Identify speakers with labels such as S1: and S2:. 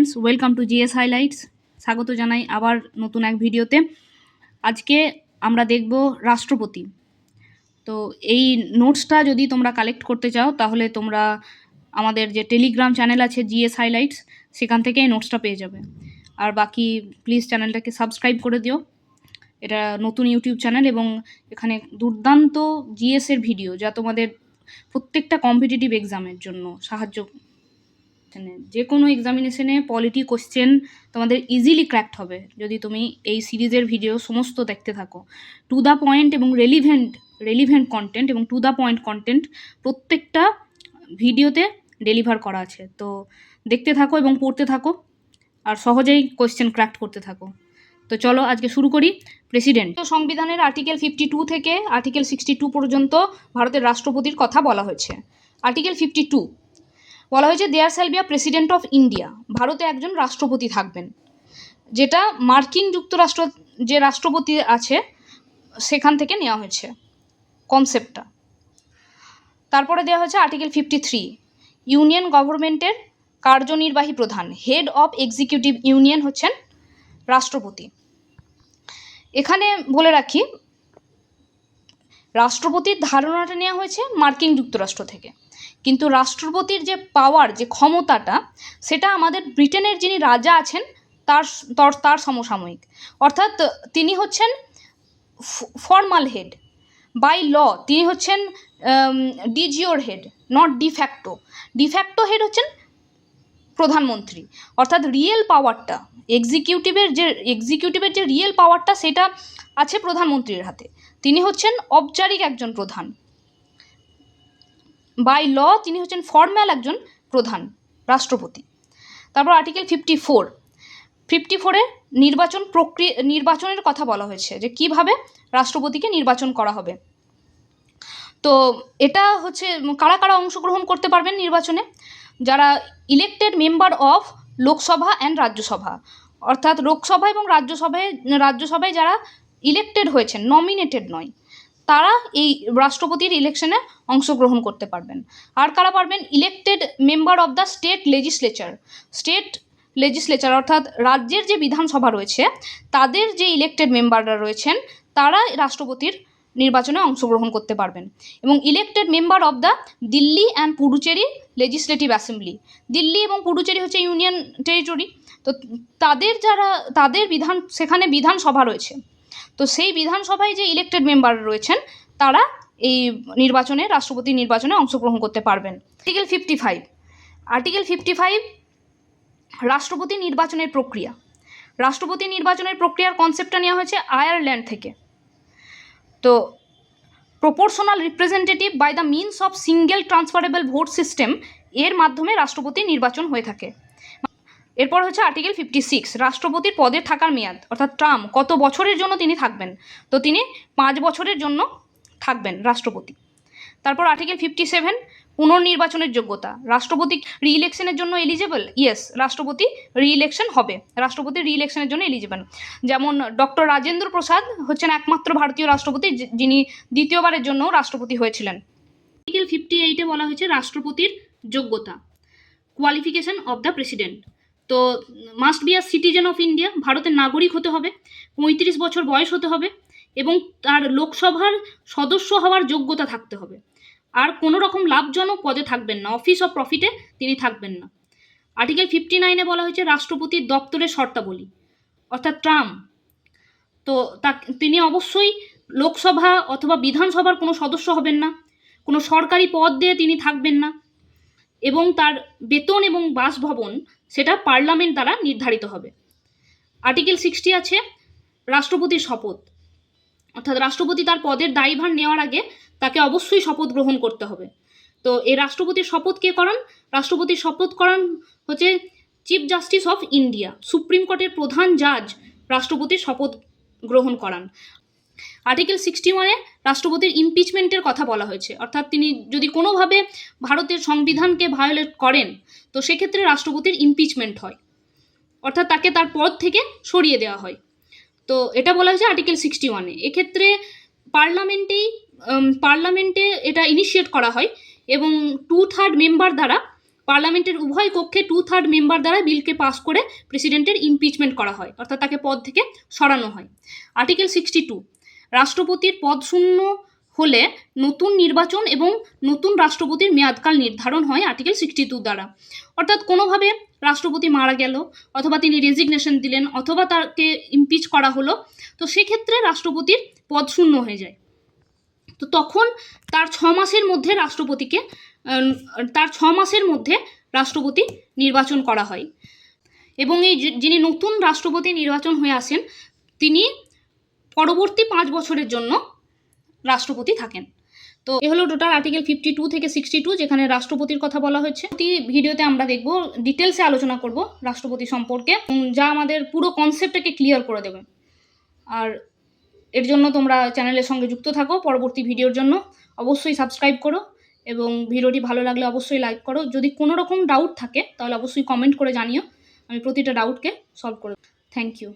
S1: Friends welcome to GS highlights স্বাগত জানাই আবার নতুন এক ভিডিওতে। আজকে আমরা দেখব রাষ্ট্রপতি। তো এই নোটসটা যদি তোমরা কালেক্ট করতে চাও, তাহলে তোমরা আমাদের যে টেলিগ্রাম চ্যানেল আছে জিএস হাইলাইটস সেখান থেকে এই নোটসটা পেয়ে যাবে। আর বাকি প্লিজ চ্যানেলটাকে সাবস্ক্রাইব করে দিও। এটা নতুন ইউটিউব চ্যানেল এবং এখানে দুর্দান্ত জিএস এর ভিডিও যা তোমাদের প্রত্যেকটা কম্পিটিটিভ এক্সামের জন্য সাহায্য মানে যে কোনো এক্সামিনেশনে পলিটি কোশ্চেন তোমাদের ইজিলি ক্র্যাক্ট হবে। যদি তুমি এই সিরিজের ভিডিও সমস্ত দেখতে থাকো। টু দ্য পয়েন্ট এবং রেলিভেন্ট রেলিভেন্ট কন্টেন্ট এবং টু দ্য পয়েন্ট কন্টেন্ট প্রত্যেকটা ভিডিওতে ডেলিভার করা আছে। তো দেখতে থাকো এবং পড়তে থাকো আর সহজেই কোশ্চেন ক্র্যাক্ট করতে থাকো। তো চলো আজকে শুরু করি। প্রেসিডেন্ট তো সংবিধানের আর্টিকেল ফিফটি টু থেকে আর্টিকেল সিক্সটি টু পর্যন্ত ভারতের রাষ্ট্রপতির কথা বলা হয়েছে। আর্টিকেল ফিফটি টু বলা হয়েছে there shall be a president of India ভারতে একজন রাষ্ট্রপতি থাকবেন। যেটা মার্কিন যুক্তরাষ্ট্র, যে রাষ্ট্রপতি আছে, সেখান থেকে নেওয়া হয়েছে কনসেপ্টটা তারপরে দেওয়া হয়েছে আর্টিকেল ফিফটি থ্রি ইউনিয়ন গভর্নমেন্টের কার্যনির্বাহী প্রধান হেড অফ এক্সিকিউটিভ ইউনিয়ন হচ্ছেন রাষ্ট্রপতি। এখানে বলে রাখি রাষ্ট্রপতির ধারণাটা নেওয়া হয়েছে মার্কিন যুক্তরাষ্ট্র থেকে। কিন্তু রাষ্ট্রপতির যে পাওয়ার যে ক্ষমতাটা, সেটা আমাদের ব্রিটেনের যিনি রাজা আছেন, তার তার সমসাময়িক। অর্থাৎ তিনি হচ্ছেন ফর্মাল হেড বাই ল তিনি হচ্ছেন de jure head not de facto de facto head হচ্ছেন প্রধানমন্ত্রী। অর্থাৎ রিয়েল পাওয়ারটা এক্সিকিউটিভের যে এক্সিকিউটিভের যে রিয়েল পাওয়ারটা সেটা আছে প্রধানমন্ত্রীর হাতে। তিনি হচ্ছেন ঔপচারিক একজন প্রধান। বাই ল তিনি হচ্ছেন ফর্ম্যাল একজন প্রধান রাষ্ট্রপতি। তারপর আর্টিকেল ফিফটি ফোর ফিফটি ফোরে নির্বাচন প্রক্রিয়া নির্বাচনের কথা বলা হয়েছে যে কীভাবে রাষ্ট্রপতিকে নির্বাচন করা হবে। তো এটা হচ্ছে কারা কারা অংশগ্রহণ করতে পারবেন নির্বাচনে? যারা elected member of Lok Sabha and Rajya Sabha. অর্থাৎ লোকসভা এবং রাজ্যসভায় রাজ্যসভায় যারা ইলেক্টেড হয়েছেন নমিনেটেড নয়। তারা এই রাষ্ট্রপতির ইলেকশনে অংশগ্রহণ করতে পারবেন। আর কারা পারবেন? Elected member of the state legislature state legislature অর্থাৎ রাজ্যের যে বিধানসভা রয়েছে, তাদের যে ইলেক্টেড মেম্বাররা রয়েছেন, তারা রাষ্ট্রপতির নির্বাচনে অংশগ্রহণ করতে পারবেন। এবং elected member of the Delhi and Puducherry legislative assembly Delhi এবং পুডুচেরি হচ্ছে ইউনিয়ন টেরিটরি তো তাদের যারা, তাদের বিধান, সেখানে বিধানসভা রয়েছে। তো সেই বিধানসভায় যে ইলেক্টেড মেম্বার রয়েছেন, তারা এই নির্বাচনে রাষ্ট্রপতি নির্বাচনে অংশগ্রহণ করতে পারবেন। Article fifty five article fifty five রাষ্ট্রপতি নির্বাচনের প্রক্রিয়া। রাষ্ট্রপতি নির্বাচনের প্রক্রিয়ার কনসেপ্টটা নেওয়া হয়েছে আয়ারল্যান্ড থেকে। তো proportional representative by the means of single transferable vote system এর মাধ্যমে রাষ্ট্রপতি নির্বাচন হয়ে থাকে। এরপর হচ্ছে আর্টিকেল ফিফটি সিক্স রাষ্ট্রপতির পদে থাকার মেয়াদ, অর্থাৎ ট্রাম কত বছরের জন্য তিনি থাকবেন? তো তিনি পাঁচ বছরের জন্য থাকবেন রাষ্ট্রপতি। তারপর আর্টিকেল ফিফটি সেভেন পুনর্নির্বাচনের যোগ্যতা, রাষ্ট্রপতি রি ইলেকশনের জন্য এলিজেবল ইয়েস রাষ্ট্রপতি রি ইলেকশন হবে, রাষ্ট্রপতি রি ইলেকশনের জন্য এলিজেবল যেমন ডক্টর রাজেন্দ্র প্রসাদ হচ্ছেন একমাত্র ভারতীয় রাষ্ট্রপতি যিনি দ্বিতীয়বারের জন্য রাষ্ট্রপতি হয়েছিলেন। আর্টিকেল ফিফটি এইটে বলা হয়েছে রাষ্ট্রপতির যোগ্যতা কোয়ালিফিকেশন অফ দ্য প্রেসিডেন্ট তো must be a citizen of India ভারতের নাগরিক হতে হবে, পঁয়ত্রিশ বছর বয়স হতে হবে এবং তার লোকসভার সদস্য হওয়ার যোগ্যতা থাকতে হবে। আর কোনো রকম লাভজনক পদে থাকবেন না অফিস অফ প্রফিটে তিনি থাকবেন না। আর্টিকেল ফিফটি নাইনে বলা হয়েছে, রাষ্ট্রপতির দপ্তরের শর্তাবলী, অর্থাৎ ট্রাম তো তা, তিনি অবশ্যই লোকসভা অথবা বিধানসভার কোনো সদস্য হবেন না, কোনো সরকারি পদ দিয়ে তিনি থাকবেন না। এবং তার বেতন এবং বাসভবন সেটা পার্লামেন্ট দ্বারা নির্ধারিত হবে। আর্টিকেল সিক্সটি আছে, রাষ্ট্রপতির শপথ। অর্থাৎ রাষ্ট্রপতি তার পদের দায়ভার নেওয়ার আগে তাকে অবশ্যই শপথ গ্রহণ করতে হবে। তো এই রাষ্ট্রপতির শপথ কে করান? রাষ্ট্রপতির শপথ করান হচ্ছে chief justice of India supreme কোর্টের প্রধান জাজ রাষ্ট্রপতির শপথ গ্রহণ করান। আর্টিকেল সিক্সটি ওয়ানে রাষ্ট্রপতির ইমপিচমেন্টের কথা বলা হয়েছে। অর্থাৎ তিনি যদি কোনোভাবে ভারতের সংবিধানকে ভায়োলেট করেন, তো সেক্ষেত্রে রাষ্ট্রপতির ইমপিচমেন্ট হয়। অর্থাৎ তাকে তার পদ থেকে সরিয়ে দেওয়া হয়। তো এটা বলা হয়েছে আর্টিকেল সিক্সটি ওয়ানে এক্ষেত্রে পার্লামেন্টেই পার্লামেন্টে এটা ইনিশিয়েট করা হয় এবং টু থার্ড মেম্বার দ্বারা, পার্লামেন্টের উভয় কক্ষে টু থার্ড মেম্বার দ্বারা বিলকে পাস করে প্রেসিডেন্টের ইমপিচমেন্ট করা হয়। অর্থাৎ তাকে পদ থেকে সরানো হয়। আর্টিকেল সিক্সটি টু রাষ্ট্রপতির পদ শূন্য হলে নতুন নির্বাচন এবং নতুন রাষ্ট্রপতির মেয়াদকাল নির্ধারণ হয় আর্টিকেল সিক্সটি টু দ্বারা। অর্থাৎ কোনোভাবে রাষ্ট্রপতি মারা গেল অথবা তিনি রেজিগনেশন দিলেন অথবা তাকে ইমপিচ করা হলো, তো সেক্ষেত্রে রাষ্ট্রপতির পদ শূন্য হয়ে যায়। তো তখন তার ছ মাসের মধ্যে রাষ্ট্রপতিকে তার ছ মাসের মধ্যে রাষ্ট্রপতি নির্বাচন করা হয়। এবং এই যিনি নতুন রাষ্ট্রপতি নির্বাচন হয়ে আসেন, তিনি পরবর্তী পাঁচ বছরের জন্য রাষ্ট্রপতি থাকেন। তো এ হলো টোটাল আর্টিকেল ফিফটি টু থেকে সিক্সটি টু যেখানে রাষ্ট্রপতির কথা বলা হয়েছে। প্রতি ভিডিওতে আমরা দেখব ডিটেলসে আলোচনা করব রাষ্ট্রপতি সম্পর্কে যা আমাদের পুরো কনসেপ্টটাকে ক্লিয়ার করে দেবে। আর এর জন্য তোমরা চ্যানেলের সঙ্গে যুক্ত থাকো পরবর্তী ভিডিওর জন্য। অবশ্যই সাবস্ক্রাইব করো এবং ভিডিওটি ভালো লাগলে অবশ্যই লাইক করো। যদি কোনো রকম ডাউট থাকে, তাহলে অবশ্যই কমেন্ট করে জানিও। আমি প্রতিটা ডাউটকে সলভ করে থ্যাংক ইউ